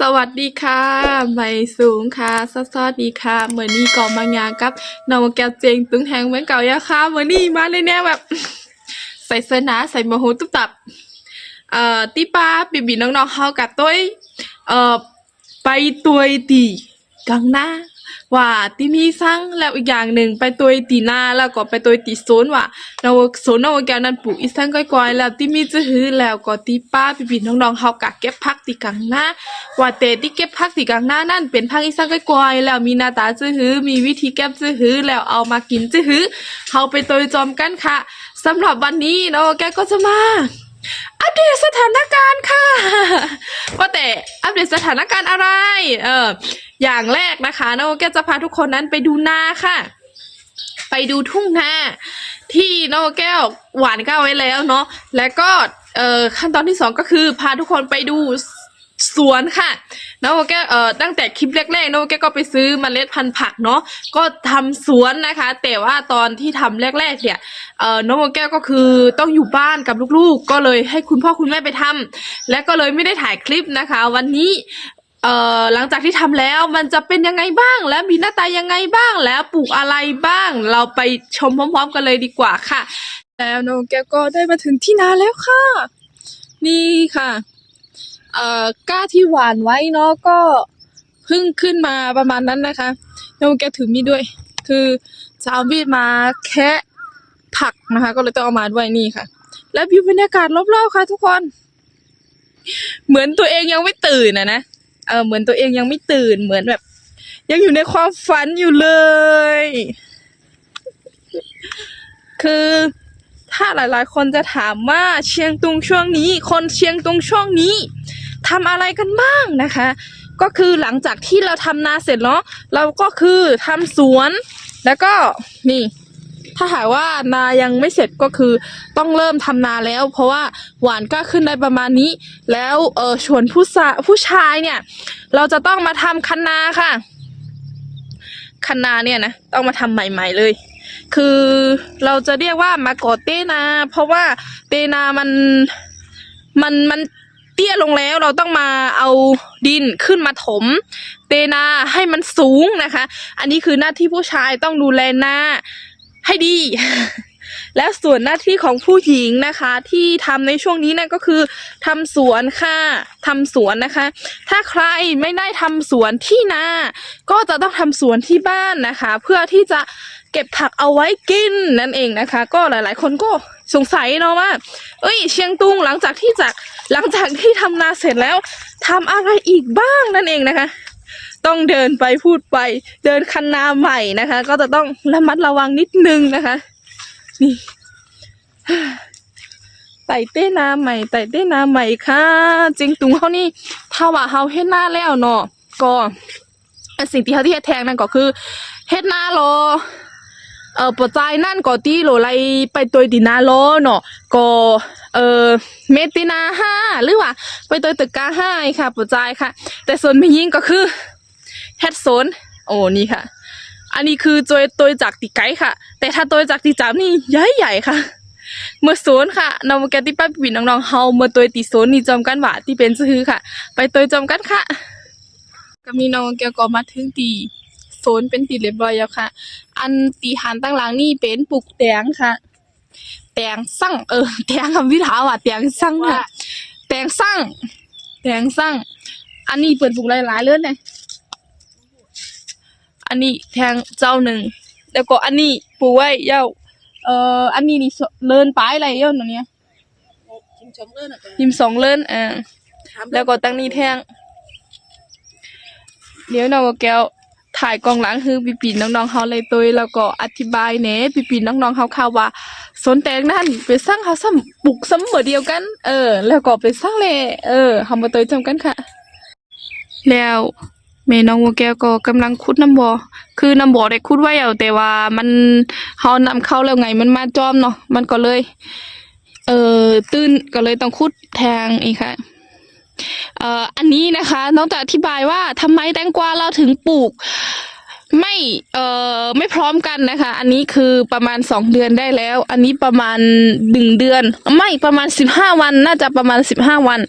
สวัสดีค่ะใบสูงค่ะสวัสดีค่ะเหมือนนี่ก่อมางานกับน้องแก้วเจงตึงแหงเหมือนเก่ายาค่ะเหมือนนี่มาเลยเนี่ยแบบ ใส่เสื้อหนาใส่มาหูตุ๊บตับ เอ่อตีป้าบีบีน้องๆเฮากับตัวเอ่อไปตัวตีกังหน้า ว่าที่มีสั่งแล้วอีกอย่างหนึ่งไปตัวตีหน้าแล้วก็ไปตัวตีโซนว่าเราโซนเอาแก้วนั้นปลูกอีสั่งก้อยๆแล้วที่มีจะหือแล้วก็ตีป้าบีบีน้องๆเฮากะเก็บผักตีกังหน้าว่าแต่ที่เก็บผักตีกังหน้านั่นเป็นผักอีสั่งก้อยๆแล้วมีหน้าตาจะหือมีวิธีเก็บจะหือแล้วเอามากินจะหือเฮาไปตัวจอมกันค่ะสำหรับวันนี้เนาะแกก็จะมา อัปเดตสถานการณ์ค่ะว่าแต่อัปเดตสถานการณ์อะไร เอออย่างแรกนะคะน้องแก้วจะพาทุกคนนั้นไปดูนาค่ะ ไปดูทุ่งนาที่น้องแก้วหวานก้าวไว้แล้วเนาะแล้วก็เอ่อขั้นตอนที่สองก็คือพาทุกคนไปดู สวนค่ะน้องแก้วเอ่อตั้งแต่คลิปแรกๆน้องแก้วก็ไปซื้อมเมล็ดพันธุ์ผักเนาะก็ทำสวนนะคะ แต่ว่าตอนที่ทำแรก ๆ เนี่ยเอ่อน้องโมแก้วก็คือต้องอยู่บ้านกับลูกๆ ก็เลยให้คุณพ่อคุณแม่ไปทำและก็เลยไม่ได้ถ่ายคลิปนะคะ วันนี้เอ่อหลังจากที่ทำแล้วมันจะเป็นยังไงบ้าง แล้วมีหน้าตายังไงบ้างแล้วปลูกอะไรบ้าง เราไปชมพร้อม ๆ กันเลยดีกว่าค่ะ แล้วน้องแก้วก็ได้มาถึงที่นาแล้วค่ะ นี่ค่ะ เอ่อกล้าที่หวานไว้เนาะก็เพิ่งขึ้นมาประมาณนั้นนะคะน้องแกถือมีดด้วย คือจะเอามีดมาแคะผักนะคะ ก็เลยต้องเอามาด้วยนี่ค่ะ แล้ววิวบรรยากาศรอบๆค่ะ ทุกคน เหมือนตัวเองยังไม่ตื่นนะนะเออเหมือนตัวเองยังไม่ตื่นเหมือนแบบ ยังอยู่ในความฝันอยู่เลย คือถ้าหลายๆ คนจะถามว่าเชียงตุงช่วงนี้ คนเชียงตุงช่วงนี้ ทำอะไรกันบ้างนะคะ ก็คือหลังจากที่เราทำนาเสร็จเนาะเราก็คือทำสวนแล้วก็นี่ถ้าหากว่านายังไม่เสร็จก็คือต้องเริ่มทำนาแล้ว เพราะว่าหวานก็ขึ้นได้ประมาณนี้ แล้วเออชวนผู้สาผู้ชายเนี่ย เราจะต้องมาทำคันนาค่ะ คันนาเนี่ยนะต้องมาทำใหม่ ๆ เลย คือเราจะเรียกว่ามาก่อเตนา เพราะว่าเตนามันมันมัน เตี้ยลงแล้วเราต้องมาเอาดินขึ้นมาถมเตนาให้มันสูงนะคะ อันนี้คือหน้าที่ผู้ชายต้องดูแลนาให้ดี และส่วนหน้าที่ของผู้หญิงนะคะ ที่ทำในช่วงนี้นั่นก็คือทำสวนค่ะทำสวนนะคะ ถ้าใครไม่ได้ทำสวนที่นา ก็จะต้องทำสวนที่บ้านนะคะ เพื่อที่จะเก็บผักเอาไว้กินนั่นเองนะคะ ก็หลาย ๆ คนก็ สงสัยเนาะว่า เอ้ย เชียงตุงหลังจากที่จากหลังจากที่ทำนาเสร็จแล้วทำอะไรอีกบ้างนั่นเองนะคะ ต้องเดินไปพูดไป เดินคันนาใหม่นะคะ ก็จะต้องระมัดระวังนิดนึงนะคะ นี่ไต่เต้นาใหม่ไต่เต้นาใหม่ค่ะจริงตุงเขานี่ถ้าว่าเฮาเฮ็ดหน้าแล้วเนาะก็อันสิ่งที่เขาที่เฮ็ดแทงนั่นก็คือเฮ็ดหน้ารอ เออปัจจัยนั่นก็ตีโหลไลไปตัวตีนาโลเนาะก็เออเมตินาห้าหรือว่า ไปตัวตึกกาห้าค่ะปัจจัยค่ะ แต่ส่วนไม่ยิ่งก็คือเฮดโซนโอ้นี่ค่ะ อันนี้คือตัวตัวจากตีไกค่ะ แต่ถ้าตัวจากตีจามนี่ใหญ่ใหญ่ค่ะเมื่อโซนค่ะนำแกที่ป้าปีน้องๆเฮาเมื่อตัวตีโซนนี่จอมกันหว่าที่เป็นซื้อค่ะ ไปตัวจอมกันค่ะ ก็มีน้องแกก็มาถึงตี โซนเป็นตีเรียบร้อยแล้วค่ะ อันตีหันตั้งหลังนี่เป็นปลูกแตงค่ะ แตงสั่งเออแตงคำวิถาว่ะแตงสั่งค่ะแตงสั่งแตงสั่งอันนี้เปิดปลูกหลายๆเลยเนี่ยอันนี้แทงเจ้าหนึ่ง แล้วก็อันนี้ปลูกไว้เย้าเอ่ออันนี้นี่สเลินปลายอะไรเย้าหนูเนี่ยชิมชมเลื่อนอะยิมสองเลินอ่าแล้วก็ตั้งนี้แทงเดี๋ยวน้องแก้ว ถ่ายกองหลังคือปีปีน้องๆเขาเลยตัวแล้วก็อธิบายเน่ปีปีน้องๆเขาข่าวว่า สนแตงนั่นไปสร้างเขาซ้ำปลูกซ้ำเหมือเดียวกัน เออ แล้วก็ไปสร้างเลยเออเฮามาตัวจำกันค่ะ แล้วแม่น้องวัวแก้วก็กำลังขุดน้ำบ่อคือน้ำบ่อได้ขุดไว้แล้วแต่ว่ามันเฮานำเข้าแล้วไงมันมาจอมเนาะมันก็เลย เอ่อตื้นก็เลยต้องขุดแทงอีกค่ะ อันนี้นะคะน้องจะอธิบายว่าทำไมแตงกวาเราถึงปลูก ไม่เอ่อไม่พร้อมกันนะคะ อันนี้คือประมาณสองเดือนได้แล้ว อันนี้ประมาณหนึ่งเดือน ไม่ประมาณสิบห้าวัน น่าจะประมาณสิบห้าวัน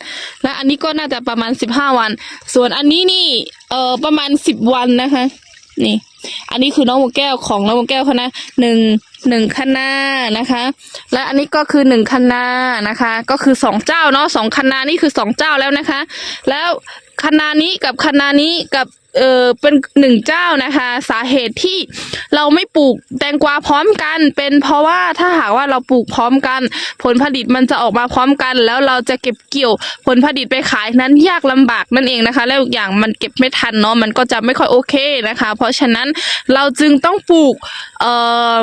และอันนี้ก็น่าจะประมาณสิบห้าวัน ส่วนอันนี้นี่เอ่อประมาณสิบวันนะคะ นี่ อันนี้คือน้องโมแก้วของน้องโมแก้วเขานะหนึ่งหนึ่งคณะนะคะ และอันนี้ก็คือหนึ่งคณะนะคะ ก็คือสองเจ้าเนาะสองคณะนี่คือสองเจ้าแล้วนะคะ แล้วคณะนี้กับคณะนี้กับ เออเป็นหนึ่งเจ้านะคะ สาเหตุที่เราไม่ปลูกแตงกวาพร้อมกัน เป็นเพราะว่าถ้าหากว่าเราปลูกพร้อมกัน ผลผลิตมันจะออกมาพร้อมกัน แล้วเราจะเก็บเกี่ยว ผลผลิตไปขายนั้นยากลำบากนั่นเองนะคะ แล้วอีกอย่างมันเก็บไม่ทันเนาะมันก็จะไม่ค่อยโอเคนะคะ เพราะฉะนั้นเราจึงต้องปลูกเอ่อ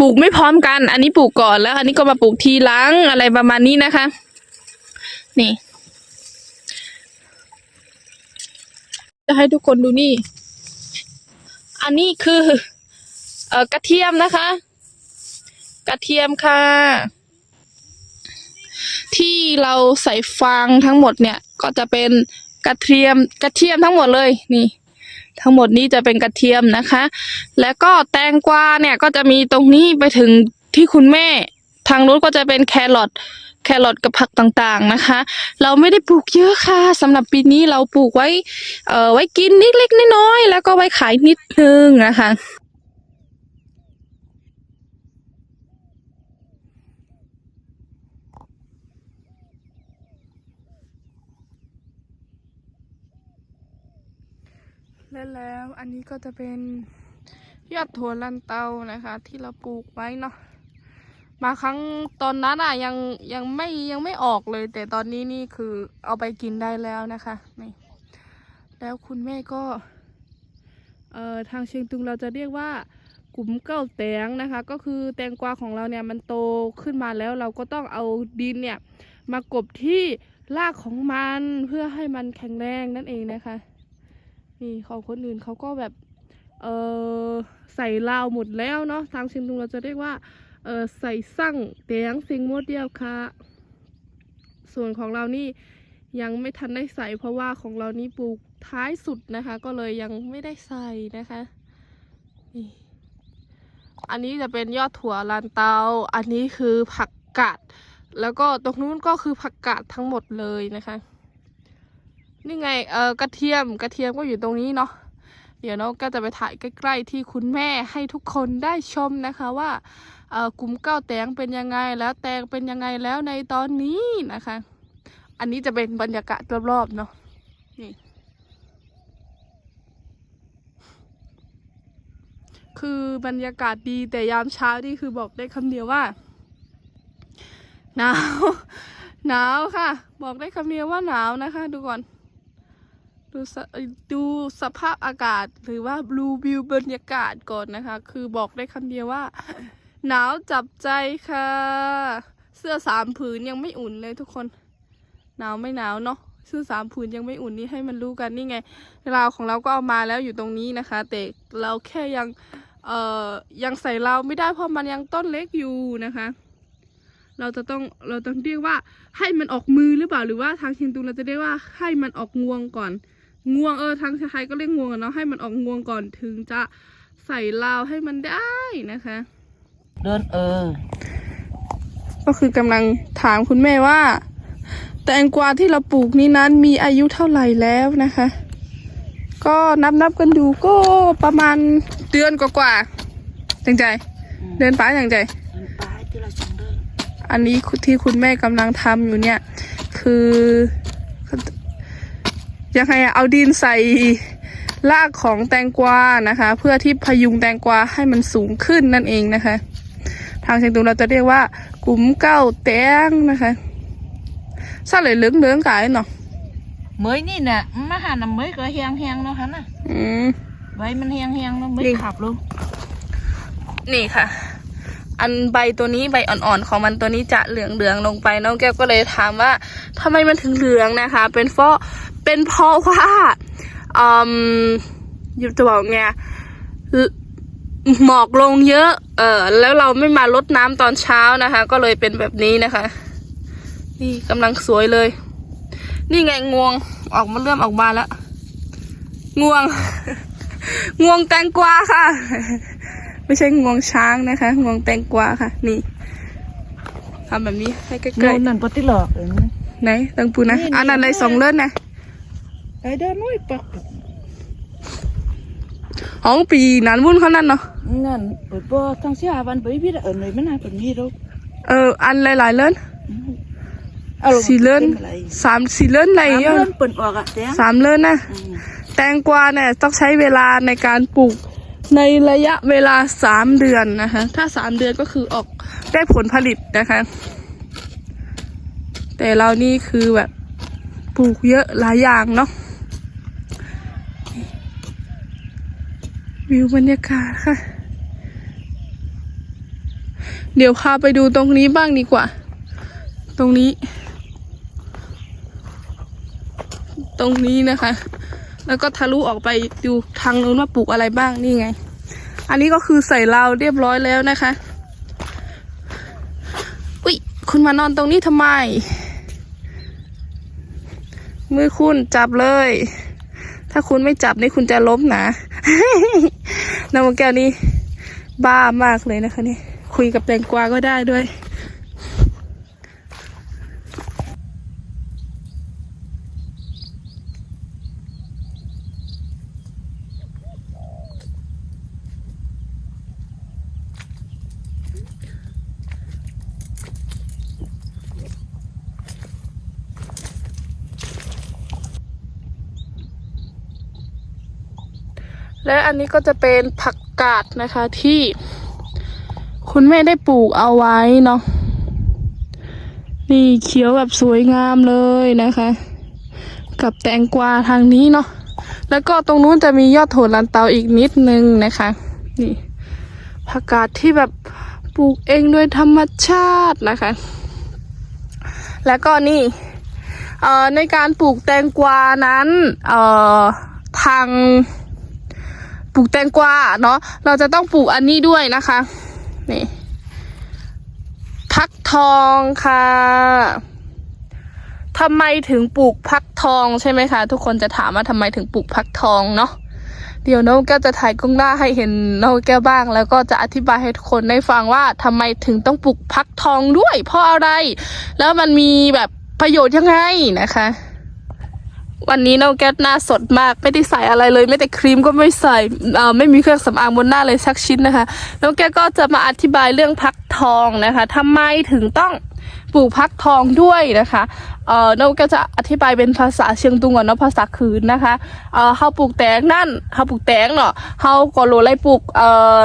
ปลูกไม่พร้อมกัน อันนี้ปลูกก่อนแล้ว อันนี้ก็มาปลูกทีหลังอะไรประมาณนี้นะคะ นี่ จะให้ทุกคนดูนี่ อันนี้คือ เอ่อกระเทียมนะคะ กระเทียมค่ะ ที่เราใส่ฟางทั้งหมดเนี่ย ก็จะเป็นกระเทียมกระเทียมทั้งหมดเลยนี่ ทั้งหมดนี้จะเป็นกระเทียมนะคะ แล้วก็แตงกวาเนี่ยก็จะมีตรงนี้ไปถึงที่คุณแม่ ทางนู้นก็จะเป็นแครอท แครอทกับผักต่างๆนะคะ เราไม่ได้ปลูกเยอะค่ะสำหรับปีนี้เราปลูกไว้เอ่อไว้กินนิดเล็กน้อยๆแล้วก็ไว้ขายนิดนึงนะคะและแล้วอันนี้ก็จะเป็นยอดถั่วลันเตานะคะ ที่เราปลูกไว้เนาะ มาครั้งตอนนั้นอะยังยังไม่ยังไม่ออกเลย แต่ตอนนี้นี่คือเอาไปกินได้แล้วนะคะนี่แล้วคุณแม่ก็เอ่อทางเชียงตุงเราจะเรียกว่ากุ๋มเก้าแตงนะคะ ก็คือแตงกวาของเราเนี่ยมันโตขึ้นมาแล้วเราก็ต้องเอาดินเนี่ยมากบที่รากของมันเพื่อให้มันแข็งแรงนั่นเองนะคะนี่ของคนอื่นเขาก็แบบเออใส่ลาวหมดแล้วเนาะทางเชียงตุงเราจะเรียกว่า เออใส่สั่งเตียงสิงโมดเดียวค่ะ ส่วนของเรานี่ยังไม่ทันได้ใส่เพราะว่าของเรานี่ปลูกท้ายสุดนะคะ ก็เลยยังไม่ได้ใส่นะคะนี่อันนี้จะเป็นยอดถั่วลานเตา อันนี้คือผักกาด แล้วก็ตรงนู้นก็คือผักกาดทั้งหมดเลยนะคะ นี่ไง เออกระเทียม กระเทียมก็อยู่ตรงนี้เนาะ เดี๋ยวน้องก็จะไปถ่ายใกล้ ๆ ที่คุณแม่ให้ทุกคนได้ชมนะคะว่า กลุ่มเก้าแตงเป็นยังไงแล้วแตงเป็นยังไงแล้วในตอนนี้นะคะ อันนี้จะเป็นบรรยากาศรอบๆเนาะนี่คือบรรยากาศดีแต่ยามเช้านี่คือบอกได้คำเดียวว่าหนาวหนาวค่ะ บอกได้คำเดียวว่าหนาวนะคะ ดูก่อนดูสดูสภาพอากาศหรือว่าบลูวิวบรรยากาศก่อนนะคะ คือบอกได้คำเดียวว่า หนาวจับใจค่ะ เสื้อสามผืนยังไม่อุ่นเลยทุกคน หนาวไม่หนาวเนาะเสื้อสามผืนยังไม่อุ่นนี่ให้มันรู้กันนี่ไงราวของเราก็เอามาแล้วอยู่ตรงนี้นะคะ แต่เราแค่ยังเอ่อยังใส่ราวไม่ได้เพราะมันยังต้นเล็กอยู่นะคะ เราจะต้องเราต้องเรียกว่าให้มันออกมือหรือเปล่าหรือว่าทางเชียงตุงเราจะเรียกว่าให้มันออกงวงก่อน งวงเออทางไทยก็เรียกงวงเนาะให้มันออกงวงก่อนถึงจะใส่ลาวให้มันได้นะคะ เดินเออ ก็คือกำลังถามคุณแม่ว่า แตงกวาที่เราปลูกนี้นั้นมีอายุเท่าไหร่แล้วนะคะ ก็นับนับกันดูก็ประมาณเดือนกว่าๆจังใจเดือนป้าจังใจ เดินไปที่เราชงเดินอันนี้ที่คุณแม่กำลังทำอยู่เนี่ย คือยังไงอะเอาดินใส่รากของแตงกวานะคะ เพื่อที่พยุงแตงกวาให้มันสูงขึ้นนั่นเองนะคะ ทางเชียงตุงเราจะเรียกว่ากลุ่มเก้าแตงนะคะซาเลยเหลืองเหลืองๆกายเนาะ mới นี่น่ะมาหาน้ำ mới ก็แห้งแห้งๆเนาะฮะน่ะอืมใบมันแห้งแห้งๆเนาะไม่นี่ขับลูกนี่ค่ะ อันใบตัวนี้ใบอ่อนๆของมันตัวนี้จะเหลืองๆลงไปน้องแก้วก็เลยถามว่าทำไมมันถึงเหลืองนะคะ เป็นเพราะเป็นเพราะว่าอืมอยูจะบอกไง หมอกลงเยอะ เออแล้วเราไม่มาลดน้ำตอนเช้านะคะ ก็เลยเป็นแบบนี้นะคะ นี่กำลังสวยเลย นี่ไงงวงออกมาเริ่มออกมาแล้วงวง งวงแตงกวาค่ะ ไม่ใช่งวงช้างนะคะ งวงแตงกวาค่ะ นี่ทำแบบนี้ให้ใกโน่ล้นนั่นปฏิหลอกเอ็นๆไหนตังปูนะนี่อันนั้นเลยสองเลื่อนนะไอ้เดินน้อยปักของปีนั้นวุ่นเขานั่นเนาะ นั่นเปิดปอทางเสียวันไปพี่เอิญเลยไม่น่าเป็นพี่หรอกเอออันหลายๆเลื่อนเอาลงสี่เลื่อนสามสี่เลื่อนอะไรสามเยอะเลื่อนเปิดออกอะแตงสามเลื่อนนะแตงกวาเนี่ยต้องใช้เวลาในการปลูกในระยะเวลาสามเดือนนะคะถ้าสามเดือนก็คือออกได้ผลผลิตนะคะ แต่เรานี่คือแบบปลูกเยอะหลายอย่างเนาะวิวบรรยากาศค่ะ เดี๋ยวพาไปดูตรงนี้บ้างดีกว่า ตรงนี้ ตรงนี้นะคะ แล้วก็ทะลุออกไปดูทางนู้นว่าปลูกอะไรบ้างนี่ไง อันนี้ก็คือใส่ราวเรียบร้อยแล้วนะคะ อุ๊ยคุณมานอนตรงนี้ทำไม มือคุณจับเลย ถ้าคุณไม่จับนี่คุณจะล้มนะน้ำมันแก้วนี่บ้ามากเลยนะคะนี่ คุยกับแตงกวาก็ได้ด้วย และอันนี้ก็จะเป็นผักกาดนะคะที่ คุณแม่ได้ปลูกเอาไว้เนาะนี่เขียวแบบสวยงามเลยนะคะ กับแตงกวาทางนี้เนาะแล้วก็ตรงนู้นจะมียอดโถลันเตาอีกนิดนึงนะคะ นี่ผักกาดที่แบบปลูกเองด้วยธรรมชาตินะคะ แล้วก็นี่เอ่อในการปลูกแตงกวานั้นเอ่อทางปลูกแตงกวาเนาะเราจะต้องปลูกอันนี้ด้วยนะคะ นี่พักทองค่ะทำไมถึงปลูกพักทองใช่ไหมคะ ทุกคนจะถามว่าทำไมถึงปลูกพักทองเนาะเดี๋ยวน้องแก้วจะถ่ายกล้องหน้าให้เห็นน้องแก้วบ้าง แล้วก็จะอธิบายให้ทุกคนได้ฟังว่าทำไมถึงต้องปลูกพักทองด้วยเพราะอะไร แล้วมันมีแบบประโยชน์ยังไงนะคะ วันนี้น้องแก๊สหน้าสดมากไม่ได้ใส่อะไรเลยไม่แต่ครีมก็ไม่ใส่ไม่มีเครื่องสำอางบนหน้าเลยสักชิ้นนะคะน้องแก๊สก็จะมาอธิบายเรื่องพักทองนะคะทำไมถึงต้องปลูกพักทองด้วยนะคะเอ่อน้องแก๊สจะอธิบายเป็นภาษาเชียงตุงก่อนเนาะภาษาคืนนะคะเอ่อเฮาปลูกแตงนั่นเฮาปลูกแตงเนาะเฮาก็โลไล่ปลูกเอ่อ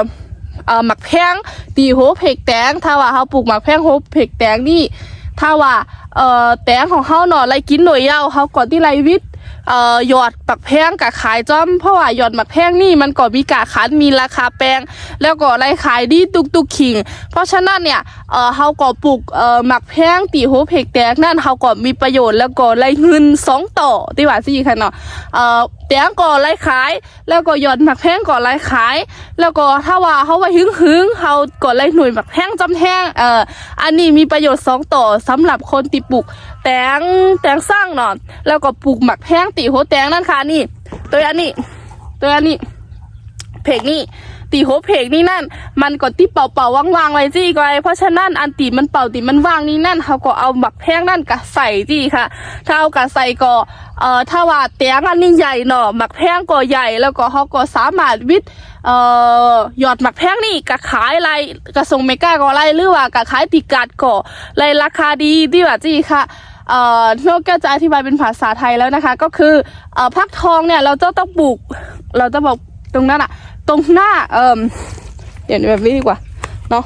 เอ่อหมักแพงตีโหเพกแตงถ้าว่าเฮาปลูกหมักแพงโหเพกแตงนี่ ถ้าว่าเอ่อแตงของเฮาเนาะไรกินหน่วยยาวเฮาก่อนที่ไรวิทย์ เอ่อหยอดปักแพงกับขายจ้อม เพราะว่าหยอดหมักแพงนี่มันก็มีกาขันมีราคาแพงแล้วก็ไรขายดีตุกตุกขิง เพราะฉะนั้นเนี่ยเอ่อเฮาก็ปลูกเอ่อหมักแพงตีโหเพกแตกนั่นเฮาก็มีประโยชน์แล้วก็ไรเงินสองต่อที่ว่าสิค่ะเนาะเอ่อแตงก็ไรขาย แล้วก็หยอดหมักแพงก็ไรขาย แล้วก็ถ้าว่าเฮาว่าหึงหึงๆเฮาก็ไรหน่วยหมักแพงจำแพงเอ่ออันนี้มีประโยชน์สองต่อสำหรับคนที่ปลูก แตงแตงสร้างเนาะแล้วก็ปลูกหมักแพงตีโหแตงนั่นค่ะนี่ ตัวอันนี้ ตัวอันนี้เพกนี่ตีโหเพกนี่นั่น มันก็ตีเป่าเป่าๆวางๆไว้จี้ไว้เพราะฉะนั้นอันตีมันเป่าตีมันว่างนี่นั่นเขาก็เอาหมักแพงนั่นกะใส่จี้ค่ะ ถ้าเอากะใส่ก็เอ่อถ้าว่าเตียงอันนี้ใหญ่เนาะหมักแพงก็ใหญ่แล้วก็เขาก็สามารถวิทย์เอ่อหยอดหมักแพงนี่กะขายไรกะส่งเมกาก็ไรหรือว่ากะขายติกัดก็ไรราคาดีที่ว่าจี้ค่ะ เอ่อนอกจากจะอธิบายเป็นภาษาไทยแล้วนะคะ ก็คือเอ่อพักทองเนี่ยเราจะต้องปลูก เราจะบอกตรงนั้นอะตรงหน้าเอ่มเดี๋ยวแบบนี้ดีกว่าเนาะ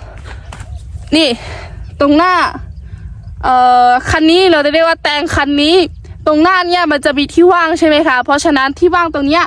นี่ตรงหน้าเอ่อคันนี้เราจะเรียกว่าแตงคันนี้ ตรงหน้าเนี่ยมันจะมีที่ว่างใช่ไหมคะ เพราะฉะนั้นที่ว่างตรงเนี้ย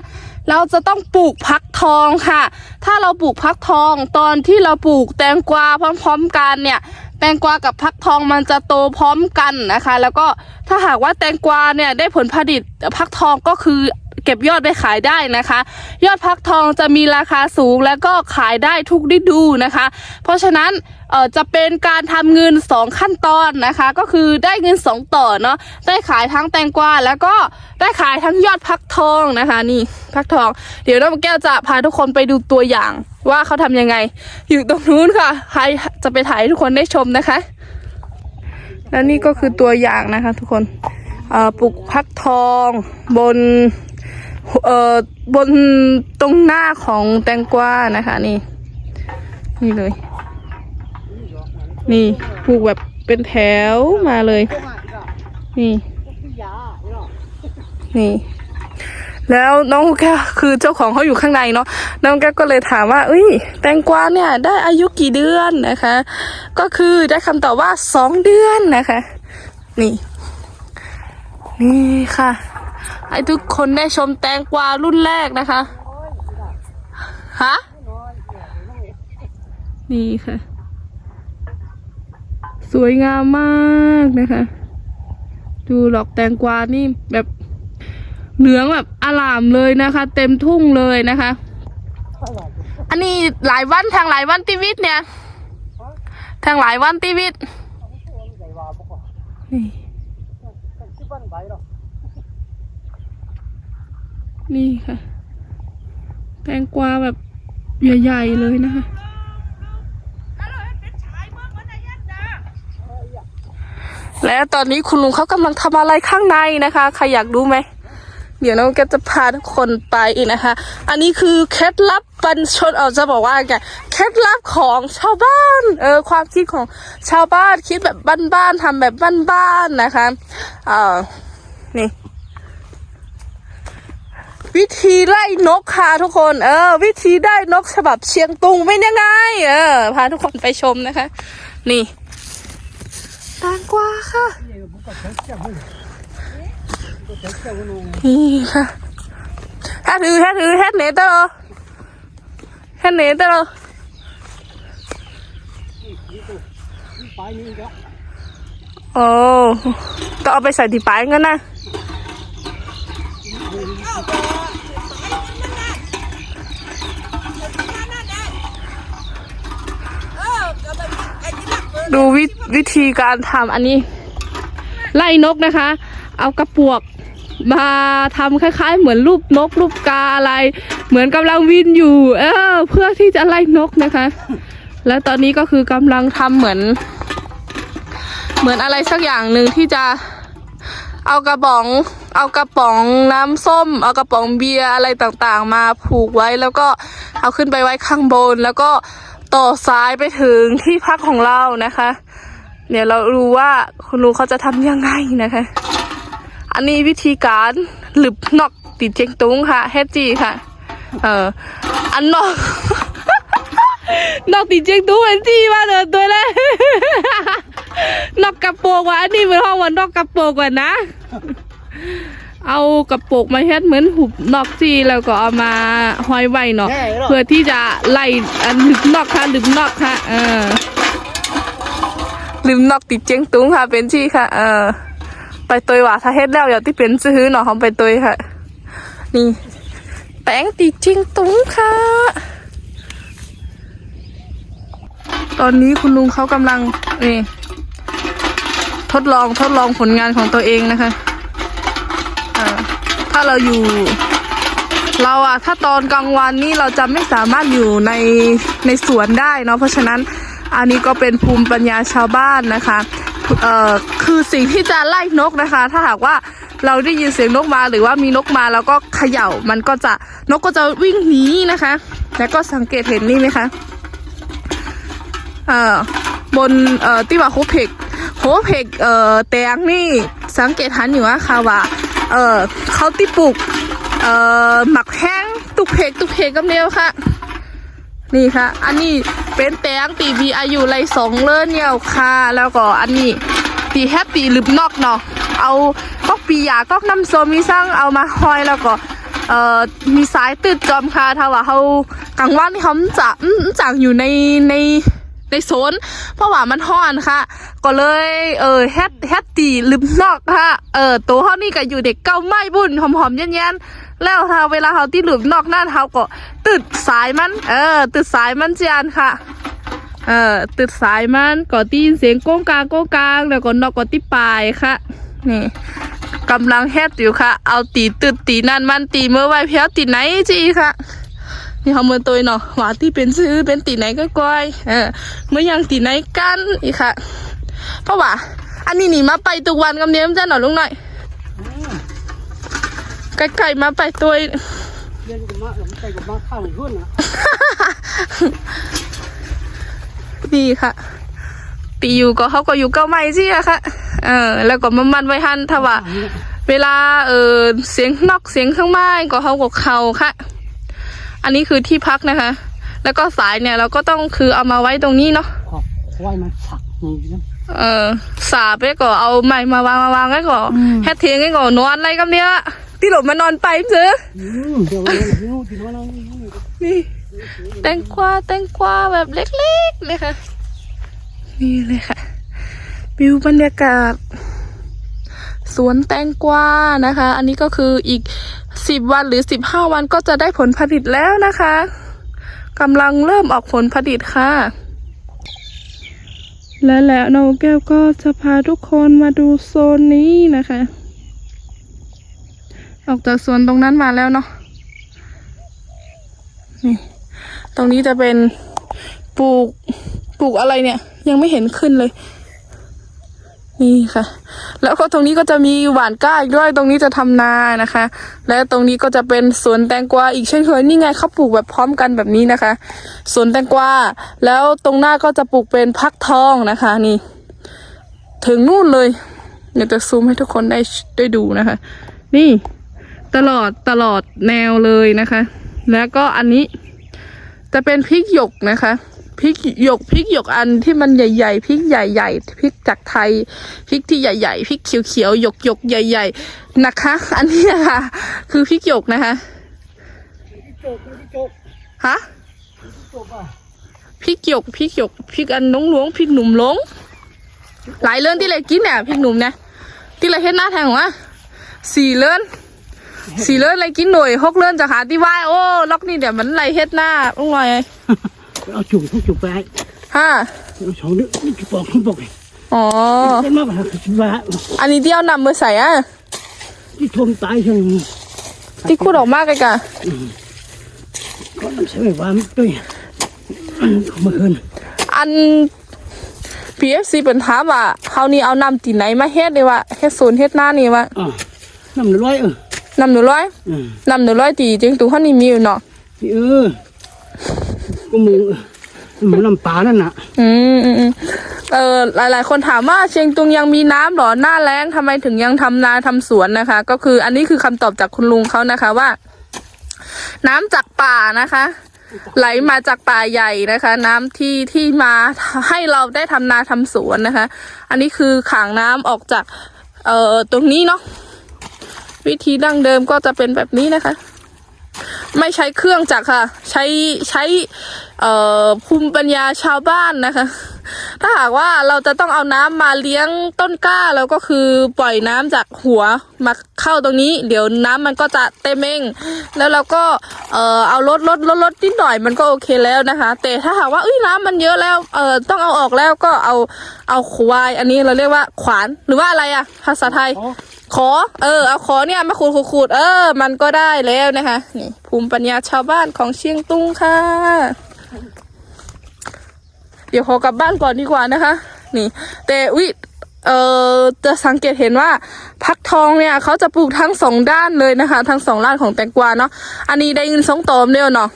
เราจะต้องปลูกพักทองค่ะ ถ้าเราปลูกพักทองตอนที่เราปลูกแตงกวาพร้อม ๆ กันเนี่ย แตงกวากับพักทองมันจะโตพร้อมกันนะคะ แล้วก็ถ้าหากว่าแตงกวาเนี่ยได้ผลผลิตพักทองก็คือเก็บยอดไปขายได้นะคะ ยอดพักทองจะมีราคาสูงแล้วก็ขายได้ทุกฤดูนะคะ เพราะฉะนั้น เอ่อจะเป็นการทำเงิน 2 ขั้นตอนนะคะ ก็คือได้เงิน 2 ต่อเนาะได้ขายทั้งแตงกวาแล้วก็ได้ขายทั้งยอดพักทองนะคะ นี่พักทอง เดี๋ยวน้องแก้วจะพาทุกคนไปดูตัวอย่างว่าเขาทำยังไง อยู่ตรงนู้นค่ะใครจะไปถ่ายให้ทุกคนได้ชมนะคะ และนี่ก็คือตัวอย่างนะคะ ทุกคนเอ่อปลูกพักทองบนเอ่อบนตรงหน้าของแตงกวานะคะ นี่ นี่เลย นี่ปลูกแบบเป็นแถวมาเลย นี่ นี่ แล้วน้องแก้วคือเจ้าของเขาอยู่ข้างในเนาะน้องแก้วก็เลยถามว่าเอ้ย แตงกวาเนี่ย ได้อายุกี่เดือนนะคะ ก็คือได้คำตอบว่าสองเดือนนะคะ นี่ นี่ค่ะ ให้ทุกคนได้ชมแตงกวารุ่นแรกนะคะฮะนี่ค่ะ สวยงามมากนะคะ ดูดอกแตงกวานี่แบบเหลืองแบบอลามเลยนะคะ เต็มทุ่งเลยนะคะ อันนี้หลายวันทางหลายวันติวิตเนี่ย ทางหลายวันติวิตนี่นี่ค่ะ แตงกวาแบบใหญ่ๆเลยนะคะ และตอนนี้คุณลุงเขากำลังทำอะไรข้างในนะคะ ใครอยากรู้ไหม เดี๋ยวน้องแกจะพาทุกคนไปนะคะ อันนี้คือเคล็ดลับปันชนเออจะบอกว่าไงเคล็ดลับของชาวบ้าน เออความคิดของชาวบ้านคิดแบบบ้านๆทำแบบบ้านๆนะคะ เออนี่วิธีไล่นกค่ะทุกคน เออ วิธีได้นกฉบับเชียงตุงเป็นยังไง เออ พาทุกคนไปชมนะคะ นี่ แตงกวาค่ะ นี่ค่ะแฮถือแฮถือแฮเนเตอร์แฮเนเตอร์โอ้ต้องเอาไปใส่ที่ปลายงั้นนะ ดูวิวิธีการทำอันนี้ ไล่นกนะคะ เอากระปวกมาทำคล้ายๆ เหมือนรูปนกรูปกาอะไร เหมือนกำลังวินอยู่ เออ เพื่อที่จะไล่นกนะคะ แล้วตอนนี้ก็คือกำลังทำเหมือน เหมือนอะไรสักอย่างหนึ่งที่จะเอากระป๋อง เอากระป๋องน้ำส้ม เอากระป๋องเบียร์อะไรต่างๆ มาผูกไว้แล้วก็เอาขึ้นไปไว้ข้างบนแล้วก็ ต่อสายไปถึงที่พักของเรานะคะ เดี๋ยวเรารู้ว่าคุณลุงเขาจะทำยังไงนะคะ อันนี้วิธีการหลบนอกติดเจงตุงค่ะเฮจีค่ะ เอออันนอก นอกติดเจงตุงเฮจีมาเลยตัวเลยนอกกระโปรงว่ะอันนี้เป็นห้องว่านอกกระโปรงว่ะนะ เอากระโปรงมาเฮ็ดเหมือนหุบนอกจีแล้วก็เอามาห้อยไว้เนาะเพื่อที่จะไล่อันหลึบนอกค่ะหลึบนอกค่ะเออลืมนอกติดเจียงตุ้งค่ะ เป็นที่ค่ะ เออ ไปตัวว่าถ้าเฮ็ดแล้วอย่าที่เป็นซื้อหน่อของไปตัวค่ะ นี่ แป้งติดเจียงตุ้งค่ะ ตอนนี้คุณลุงเขากำลังนี่ทดลองทดลองผลงานของตัวเองนะคะเออ ถ้าเราอยู่ เราอะถ้าตอนกลางวันนี่เราจะไม่สามารถอยู่ในในสวนได้เนาะเพราะฉะนั้นอันนี้ก็เป็นภูมิปัญญาชาวบ้านนะคะเอ่อคือสิ่งที่จะไล่นกนะคะ ถ้าหากว่าเราได้ยินเสียงนกมาหรือว่ามีนกมาแล้วก็เขย่ามันก็จะนกก็จะวิ่งหนีนะคะ แล้วก็สังเกตเห็นนี่ไหมคะเอ่อบนเอ่อที่ว่าโฮเพกโฮเพกเอ่อแตงนี่สังเกตหันอยู่ว่าค่ะว่า เอ่อเขาที่ปลูกเอ่อหมักแห้งตุกเพกตุกเพกกับเดียวค่ะ นี่ค่ะ อันนี้เป็นแตงตีบีอายุไรสองเลื่นเนี่ยค่ะ แล้วก็อันนี้ตีแฮปปี้ลืบนอกเนาะเอาก๊อกปีหยาก๊อกน้ำส้มมีสร้างเอามาห้อยแล้วก็เอ่อมีสายตืดจอมค่ะถ้าว่าเขากลางวันเขาจะจังอยู่ในใน ในโซนเพราะว่ามันห้อนค่ะ ก็เลยเออแฮตแฮตตีลืมนอกค่ะเออตัวเขานี่ก็อยู่เด็กเก้าไม้บุญหอมๆเย็นๆแล้วถ้าเวลาเขาตีหลุมนอกนั่นเขาก็ตึดสายมัน เออตึดสายมันเจียนค่ะเออตึดสายมันก็ตีนเสียงโก้งกลางโก้งกลางแล้วก็นอกก็ตีปลายค่ะนี่กำลังแฮดอยู่ค่ะ เอาตีตึดตีนั่นมันตีเมื่อไว้เพียวตีไหนจีค่ะ นี่เขาเมือตัวเนาะว่าที่เป็นซื้อเป็นตีไหนก็ก้อยเออเมื่อยังตีไหนกันอีกค่ะ เพราะว่า อันนี้หนีมาไปทุกวันกับเนี้ยมันจะหน่อยลุงหน่อยไกลๆมาไปตัวเรียนกับมาผมไปกับมาข้าวหรุ่นนะนี่ค่ะตีอยู่ก็เขาก็อยู่เก้าไม้สิอะค่ะ เออ แล้วก็มามันไว้หันถ้าว่า เวลาเออเสียงนอกเสียงข้างไม้ก็เขาก็เขาค่ะ อันนี้คือที่พักนะคะ แล้วก็สายเนี่ยเราก็ต้องคือเอามาไว้ตรงนี้เนาะขอบควายมันสักนี่นะเออสาบไปก็เอาไม้มาวางมาวางไว้ก่อนแค่เทียงไว้ก่อนนอนอะไรกับเนี้ยที่หลบมานอนไปเจออืมเดี๋ยววันนี้นู้นที่นู้นนั่งนี่นี่แตงกวาแตงกวาแบบเล็กๆเลยค่ะ นี่เลยค่ะวิวบรรยากาศ สวนแตงกวานะคะ อันนี้ก็คืออีกสิบวันหรือสิบห้าวันก็จะได้ผลผลิตแล้วนะคะกำลังเริ่มออกผลผลิตค่ะ และแล้วน้องแก้วก็จะพาทุกคนมาดูโซนนี้นะคะ ออกจากสวนตรงนั้นมาแล้วเนาะนี่ตรงนี้จะเป็นปลูกปลูกอะไรเนี่ย ยังไม่เห็นขึ้นเลย นี่ค่ะ แล้วก็ตรงนี้ก็จะมีหวานก้าอีกด้วย ตรงนี้จะทำนานะคะ และตรงนี้ก็จะเป็นสวนแตงกวาอีกเช่นเคยนี่ไงเขาปลูกแบบพร้อมกันแบบนี้นะคะสวนแตงกวาแล้วตรงหน้าก็จะปลูกเป็นพักทองนะคะ นี่ ถึงนู่นเลยเดี๋ยวจะซูมให้ทุกคนได้ได้ดูนะคะ นี่ตลอดตลอดแนวเลยนะคะ แล้วก็อันนี้จะเป็นพริกหยกนะคะ พริกหยกพริกหยกอันที่มันใหญ่ๆพริกใหญ่ๆพริกจากไทยพริกที่ใหญ่ๆพริกเขียวๆหยกหยกๆใหญ่ ๆ นะคะ อันนี้นะคะคือพริกหยกนะคะที่โจกที่โจกฮะที่โจกอะพริกหยกพริกหยกพริกอันน้องหลวงพริกหนุ่มหลงหลายเลื่อนที่เลยกินเนี่ยพริกหนุ่มเนี่ยที่เลยเฮ็ดหน้าแทงวะสี่เลื่อนสี่เลื่อนอะไรกินหน่วยหกเลื่อนจะหาที่ว่าโอ้ล็อกนี่เดี๋ยวมันไรเฮ็ดหน้าอุ้งหน่อย เอาจุ่มทุกจุ่มไปฮะเอาสองนึกนี่จุ่มบอกทุกบอกเลยอ๋อเล่นมากกว่าจุ่มว่าอันนี้ที่เอานำมาใส่อะที่ทวมตายเช่นนี้ที่คูดออกมากเลยกะก็ทำใช้แบบว่าด้วยเมื่อคืนอัน PFC เป็นถามว่าเขานี่เอานำตีไหนมาเฮ็ดเลยวะเฮ็ดศูนย์เฮ็ดหน้านี่วะอ่าน้ำร้อยเออนำหนึ่งร้อยอืมนำหนึ่งร้อยตีจริงตัวเขานี่มีอยู่เนาะนี่เออ ก็มึงมึงน้ำปานั่นน่ะ อืมอืมอืมเออหลาย ๆ คนถามว่าเชียงตุงยังมีน้ำหรอหน้าแล้งทำไมถึงยังทำนาทำสวนนะคะ ก็คืออันนี้คือคำตอบจากคุณลุงเขานะคะว่า น้ำจากป่านะคะ ไหลมาจากป่าใหญ่นะคะ น้ำที่ที่มาให้เราได้ทำนาทำสวนนะคะ อันนี้คือขางน้ำออกจาก เอ่อตรงนี้เนาะวิธีดั้งเดิมก็จะเป็นแบบนี้นะคะ ไม่ใช้เครื่องจักรค่ะ ใช้ใช้เอ่อภูมิปัญญาชาวบ้านนะคะ ถ้าหากว่าเราจะต้องเอาน้ำมาเลี้ยงต้นกล้าแล้วก็คือปล่อยน้ำจากหัวมาเข้าตรงนี้ เดี๋ยวน้ำมันก็จะเต็มเองแล้วเราก็เอ่อเอาลดลดลดลดนิดหน่อยมันก็โอเคแล้วนะคะ แต่ถ้าหากว่าเอ้ยน้ำมันเยอะแล้วเอ่อต้องเอาออกแล้วก็เอาเอาควาย อันนี้เราเรียกว่าขวานหรือว่าอะไรอะภาษาไทย ขอ เออ เอาขอเนี่ยมาขูดขูดขูดเออ มันก็ได้แล้วนะคะนี่ภูมิปัญญาชาวบ้านของเชียงตุงค่ะ เดี๋ยวขอกลับบ้านก่อนดีกว่านะคะ นี่ แต่อุ๊ยเออจะสังเกตเห็นว่าพักทองเนี่ยเขาจะปลูกทั้งสองด้านเลยนะคะ ทั้งสองด้านของแตงกวาเนาะอันนี้ได้เงินสองตอมเดียวเนาะ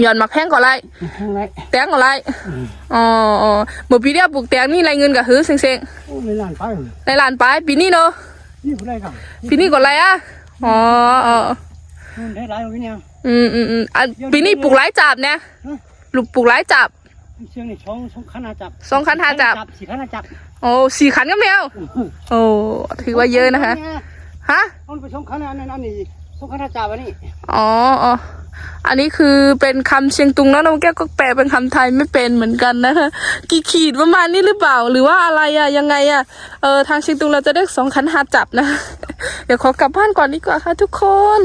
หย่อนมาแพงก่อนไรข้างไรแตงก่อนไรอ๋ออ๋อเมื่อปีเดียวปลูกแตงนี่ไรเงินกับหือเซ็งโอ้ไม่ลานไปๆในลานไปปีนี้เนาะนี่ผู้ใดกันปีนี้ก่อนไรอะอ๋ออ๋อได้หลายวันยังอืมอืมอืมอันปีนี้ปลูกหลายจับเนี่ยฮะปลูกปลูกหลายจับเชียงนี่ช่องช่องขันอาจับสองคันห้าจับสี่ขันอาจับโอ้สี่ขันก็แมวโอ้ถือว่าเยอะนะคะฮะเอาไปช่องขันอันนั้นอันนี้ สุขันาจับอันนี้อ๋ออ๋ออันนี้คือเป็นคำเชียงตุงนะน้องแก้วก็แปลเป็นคำไทยไม่เป็นเหมือนกันนะคะกี่ขีดประมาณนี้หรือเปล่า หรือว่าอะไรอะยังไงอะเออทางเชียงตุงเราจะได้สองคันหาจับนะ เดี๋ยวขอกลับบ้านก่อนดีกว่าค่ะทุกคน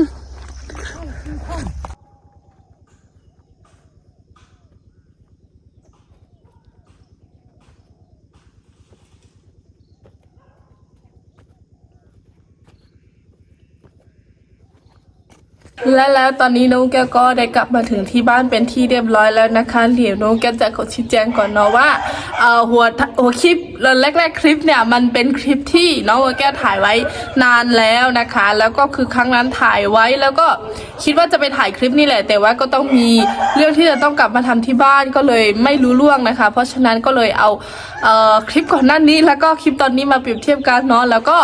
และแล้วตอนนี้น้องแก้วก็ได้กลับมาถึงที่บ้านเป็นที่เรียบร้อยแล้วนะคะเดี๋ยวน้องแก้วจะขอชี้แจงก่อนเนาะว่าเอ่อหัวหัวคลิปแรกๆคลิปเนี่ยมันเป็นคลิปที่น้องแก้วถ่ายไว้นานแล้วนะคะ แล้วก็คือครั้งนั้นถ่ายไว้แล้วก็คิดว่าจะไปถ่ายคลิปนี่แหละ แต่ว่าก็ต้องมีเรื่องที่จะต้องกลับมาทำที่บ้านก็เลยไม่รู้ล่วงนะคะ เพราะฉะนั้นก็เลยเอาเอ่อคลิปก่อนหน้านี้แล้วก็คลิปตอนนี้มาเปรียบเทียบกันเนาะแล้วก็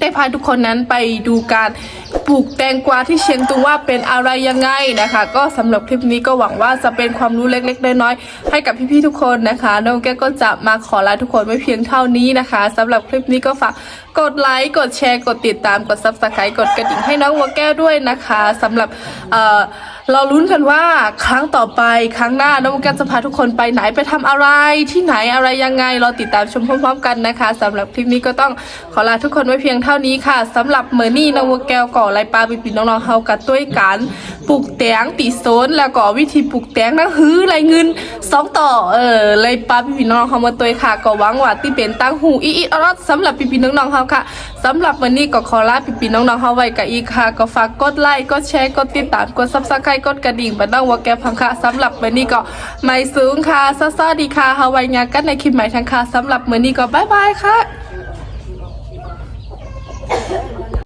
ได้พาทุกคนนั้นไปดูการปลูกแตงกวาที่เชียงตุงว่าเป็นอะไรยังไงนะคะ ก็สำหรับคลิปนี้ก็หวังว่าจะเป็นความรู้เล็กๆน้อยๆให้กับพี่ๆทุกคนนะคะน้องแก้วก็จะมาขอลาทุกคนไว้เพียงเท่านี้นะคะสำหรับคลิปนี้ก็ฝากกดไลค์กดแชร์กดติดตามกด subscribe กดกระดิ่งให้น้องวัวแก้วด้วยนะคะสำหรับเอ่อ เราลุ้นกันว่าครั้งต่อไปครั้งหน้าน้องวัวแก้วจะพาทุกคนไปไหนไปทำอะไรที่ไหนอะไรยังไงรอติดตามชมพร้อมๆกันนะคะสำหรับคลิปนี้ก็ต้องขอลาทุกคนไว้เพียงเท่านี้ค่ะสำหรับเมอร์นี่น้องวัวแก้วก่อไรปลาปีปีน้องๆเฮากันด้วยกันปลูกแตงตีโซนแล้วก็วิธีปลูกแตงนะฮื้อไรเงินสองต่อเออไรปลาปีปีน้องๆเฮามาตัวค่ะก็หวังว่าที่เป็นตั้งหูอีอีอรอดสำหรับปีปีน้องๆเฮาค่ะสำหรับวันนี้ก็ขอลาปีปีน้องๆเฮาไว้กับอีค่ะ ก็ฝากกดไลค์กดแชร์กดติดตามกดซับสไครกดกระดิ่งบันดังวอแกพังค่ะสำหรับมือนี้ก็ไม่สูงค่ะซ้อซ้อดีค่ะฮาวายงากันในคลิปใหม่ทั้งค่ะสำหรับมือนี้ก็บายบายค่ะ